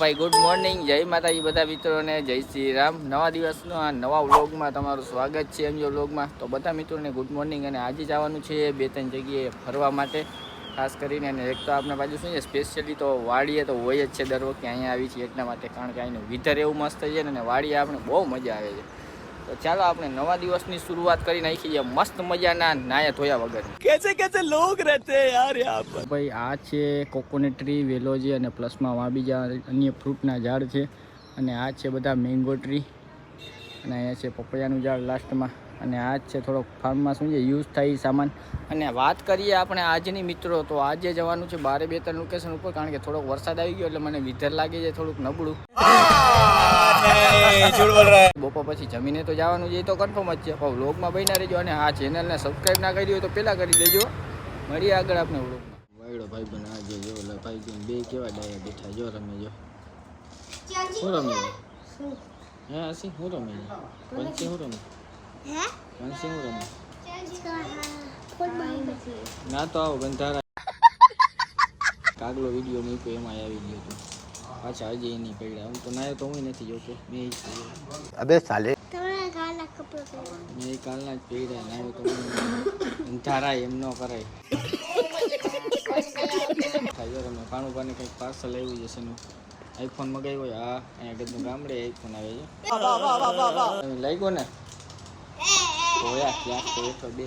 ભાઈ good morning જય માતાજી બધા મિત્રોને, જય શ્રી રામ. નવા દિવસનો આ નવા વ્લોગમાં તમારું સ્વાગત છે એમજો વ્લોગમાં. તો બધા મિત્રોને ગુડ મોર્નિંગ અને આજે જવાનું છે બે ત્રણ જગ્યાએ ફરવા માટે. ખાસ કરીને અને એક તો આપણે બાજુ શું છે સ્પેશિયલી તો વાડીએ તો હોય જ છે દર વખતે. અહીંયા આવી છીએ એટલા માટે, કારણ કે અહીંનું વિધર એવું મસ્ત છે ને વાડીએ આપણે બહુ મજા આવે છે. તો ચાલો આપણે નવા દિવસની શરૂઆત કરી નાખી છે મસ્ત મજાના નાયા ધોયા વગર. કેસે કેસે લોગ રહેતે યાર યહાં પર? ભાઈ આ છે કોકોનટ ટ્રી વેલો છે અને પ્લસમાં વા બીજા અન્ય ફ્રૂટના ઝાડ છે. અને આ છે બધા મેંગો ટ્રી અને અહીંયા છે પપૈયાનું ઝાડ લાસ્ટમાં અને આ છે થોડોક ફાર્મમાં શું છે યુઝ થાય સામાન. અને વાત કરીએ આપણે આજની મિત્રો તો આજે જવાનું છે બારે બે ત્રણ લોકેશન ઉપર કારણ કે થોડોક વરસાદ આવી ગયો એટલે મને વિધર લાગે છે થોડુંક નબળું. બપોર પછી જમીને તો જવાનું છે એ તો કન્ફર્મ જ છે. પણ વ્લોગમાં બન્યા રહેજો અને આ ચેનલને સબસ્ક્રાઈબ ના કરી હોય તો પહેલાં કરી દેજો. મળીએ આગળ આપને વ્લોગમાં વાયડો ભાઈ બન આજે જો ઓલા ભાઈ બન બે કેવા ડાયા બેઠા જો રમે જો. શું રમે હે હસી હું. રમે પંચી હું? રમે હે પંચી હું રમે ના તો આવો બંધારા. કાગલો વીડિયો મૂક્યો એમાં આવી ગયો તો. પાછા હજી નહીં પડ્યા. હું તો નાયો તો હું નથી જોતો. મેં અબે સાલે. મેં કાલના જ પહેર્યા. નાયો તો ધારાય એમ ન કરાય. થાય તમે. પાણું પાણી કંઈક પાર્સલ આવ્યું જશે નું આઈફોન મગાવ્યો હા. અહીંયા ગદનું ગામડે આઈફોન આવે છે. લાગ્યો ને? ઓયા ક્યાંક તો એક બે.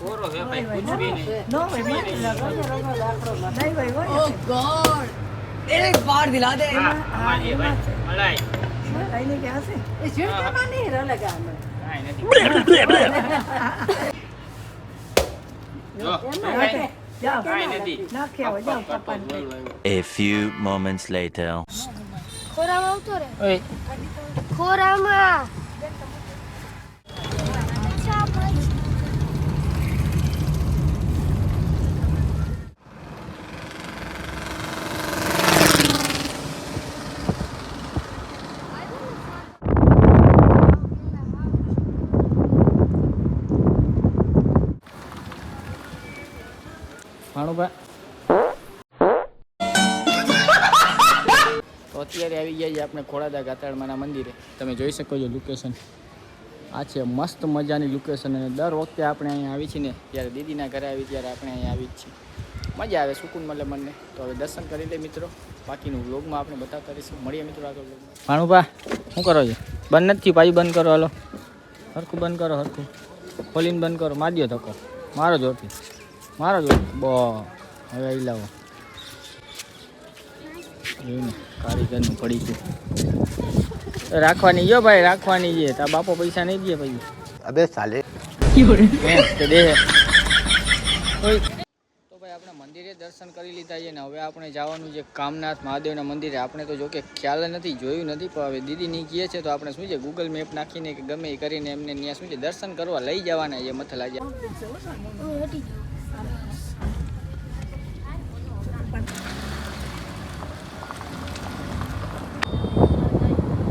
કોરો છે ભાઈ કુછ ભી નહીં. નો ભાઈ મત લગો રંગો લાકડો નહીં ભાઈ હોય ઓ ગોડ. એક બાર દિલા દે. હા એ ભાઈ મલાઈ. આઈને કે હશે એ જીડ કે નહીં ર લગા અમે A few moments later. ખોરામાં આવતો રે. ખોરામાં ભાણુભા. તો અત્યારે આવી ગયા છે આપણે ખોડાદા ગાતાળમાના મંદિરે. તમે જોઈ શકો છો લોકેશન આ છે મસ્ત મજાની લોકેશન અને દર વખતે આપણે અહીંયા આવી છીએ ને, ત્યારે દીદીના ઘરે આવી ત્યારે આપણે અહીંયા આવી જ છીએ. મજા આવે સુકૂન મળે મને તો હવે દર્શન કરી લે મિત્રો. બાકીનું વ્લોગમાં આપણે બતાવતા રહીશું. મળીએ મિત્રો આગળ ભાણુભા, શું કરો છો? બંધ નથી પાછી બંધ કરો, હાલો. હરખું બંધ કરો, હરખું. ખોલીને બંધ કરો. માર્યો ધક્કો. મારો જોરથી મારો જો બો હવે આવી લાવો. કારીગરનું પડી ગયું. રાખવાની ગયો ભાઈ રાખવાની છે. તા બાપો પૈસા નહીં દે ભાઈ અબે સાલે. દે. તો ભાઈ આપણે મંદિરે દર્શન કરી લીધા છે ને હવે આપણે જવાનું છે કામનાથ મહાદેવના મંદિરે. આપણે તો જો કે ખ્યાલ નથી જોયું નથી પણ હવે દીદીની નહીં કહે છે તો આપણે શું છે ગૂગલ મેપ નાખીને કે ગમે એ કરીને એમને ત્યાં શું છે દર્શન કરવા લઈ જવાના છે મથલા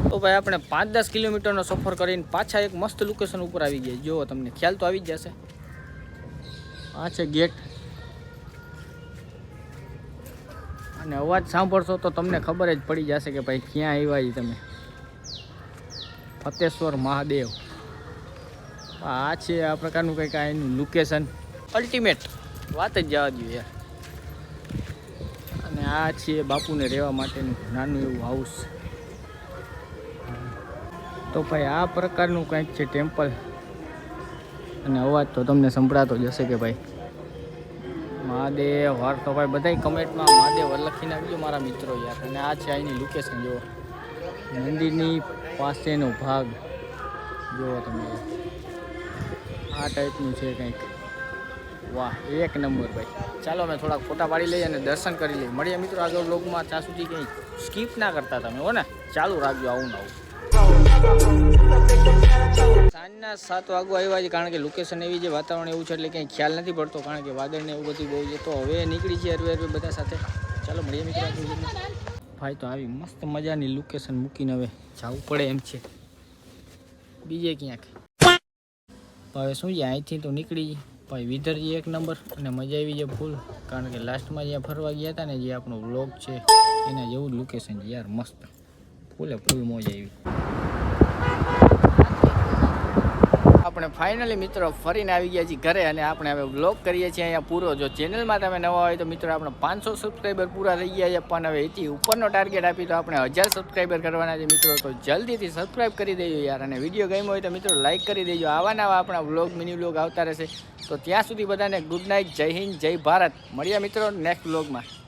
તો ભાઈ આપણે પાંચ દસ કિલોમીટરનો સફર કરીને પાછા એક મસ્ત લોકેશન ઉપર આવી ગયા. જો તમને, ખ્યાલ તો આવી જ જશે. આ છે ગેટ. અને અવાજ સાંભળશો તો તમને ખબર જ પડી જશે કે ભાઈ ક્યાં આવ્યા છે તમે. ફતેશ્વર મહાદેવ. આ છે આ પ્રકારનું કંઈક આ એનું લોકેશન અલ્ટિમેટ વાત જ જવા દઉં યાર. અને આ છે બાપુને રહેવા માટેનું નાનું એવું હાઉસ તો ભાઈ આ પ્રકારનું કંઈક છે ટેમ્પલ અને અવાજ તો તમને સંભળાતો જ હશે કે ભાઈ. મહાદેવ, હર તો ભાઈ બધાય કમેન્ટમાં મહાદેવ લખીને લખી નાખજો મારા મિત્રો યાર. અને આ છે અહીંની લોકેશન જુઓ. મંદિરની પાસેનો ભાગ. જુઓ તમે. આ ટાઈપનું છે કંઈક. વાહ, એક નંબર ભાઈ. ચાલો, અમે થોડાક ફોટા પાડી લઈએ અને દર્શન કરી લઈએ. મળીએ મિત્રો આગળ બ્લોગમાં ત્યાં સુધી કંઈ સ્કીપ ના કરતા તમે, હો ને? ચાલુ રાખજો આવું ને આવું. સાંજના સાત વાગવા આવ્યા છે, કારણ કે લોકેશન એવી છે, વાતાવરણ એવું છે, એટલે કંઈ ખ્યાલ નથી પડતો, કારણ કે વાદળને એવું બધું બહુ છે. તો હવે નીકળી છે હરવે હરવે બધા સાથે. ચાલો, મળીએ મિત્રો ભાઈ તો આવી મસ્ત મજાની લોકેશન મૂકીને હવે જવું પડે એમ છે. બીજે ક્યાંક. હવે શું છે? અહીંથી તો નીકળી જઈએ. ભાઈ વિધરજી એક નંબર અને મજા આવી છે ફૂલ. કારણ કે લાસ્ટમાં જ્યાં ફરવા ગયા હતા ને જે આપણો વ્લોગ છે, એના જેવું લોકેશન છે યાર, મસ્ત. ફૂલે ફૂલ મોજ આવી આપણે ફાઇનલી મિત્રો ફરીને આવી ગયા છીએ ઘરે અને આપણે હવે વ્લોગ કરીએ છીએ અહીંયા પૂરો. જો ચેનલમાં તમે નવા હોય તો મિત્રો આપણે પાંચસો સબસ્ક્રાઈબર પૂરા થઈ ગયા છે, પણ હવે એથી ઉપરનો ટાર્ગેટ આપી તો આપણે હજાર સબસ્ક્રાઈબર કરવાના છે મિત્રો. તો જલ્દીથી સબસ્ક્રાઈબ કરી દેજો યાર અને વીડિયો ગમ્યો હોય તો મિત્રો લાઇક કરી દેજો. આવા નવા આપણા વ્લોગ મિની બ્લોગ આવતા રહેશે. તો ત્યાં સુધી બધાને ગુડ નાઇટ જય હિન્દ, જય ભારત. મળ્યા મિત્રો નેક્સ્ટ Yeah.